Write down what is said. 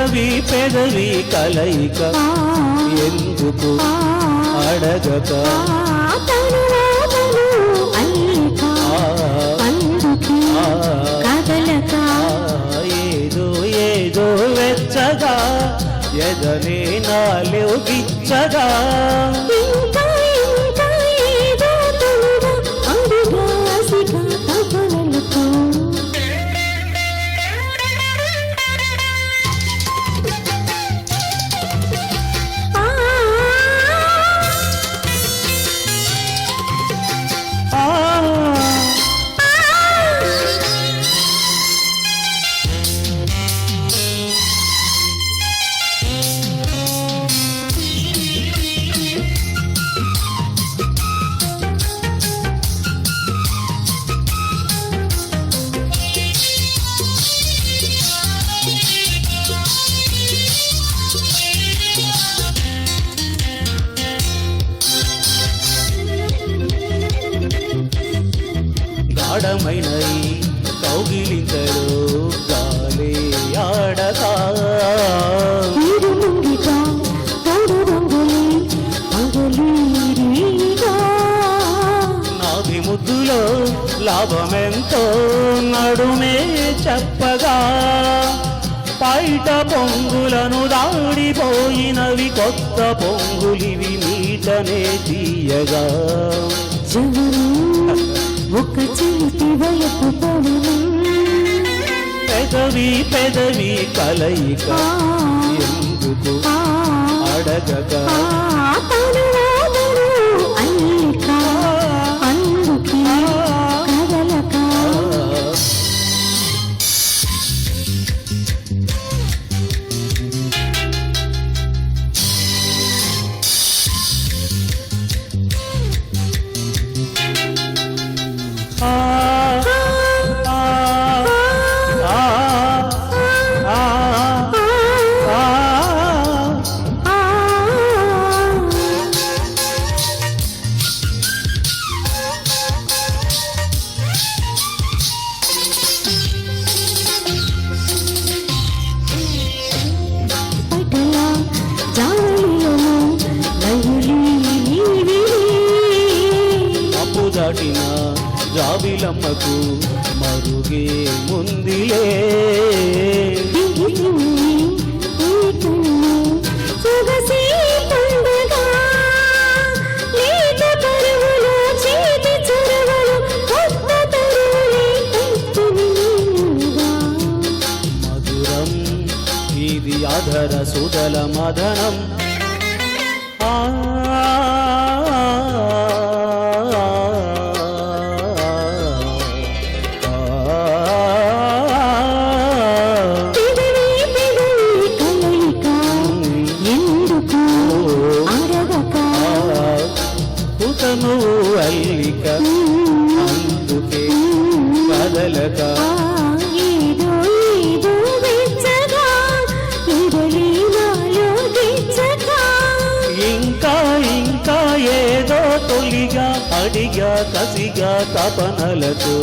పెదవి కలయిక ఆ, ఎందుకు అడగక? ఏదో ఏదో వెచ్చగా ఎదనే నాలో గాఢమైన ఈ కౌగిలింతలో గాలి ఆడగా ముద్దులో లాభమెంతో నడుమే చెప్పగా. పైట పొంగులను దాడిపోయినవి కొత్త పొంగులివి మీటనే తీయగా. పెదవి పెదవి కలయిక ఎందుకు ఆ తరువులే జాబిలమ్మకు మరుగే ముందిలే. ఇది అధర సుదల మదనం ఆ ఏదో ఏదో వెచ్చగా ఇంకా ఏదో తొలిగా అడిగా కసిగా తపనలతో.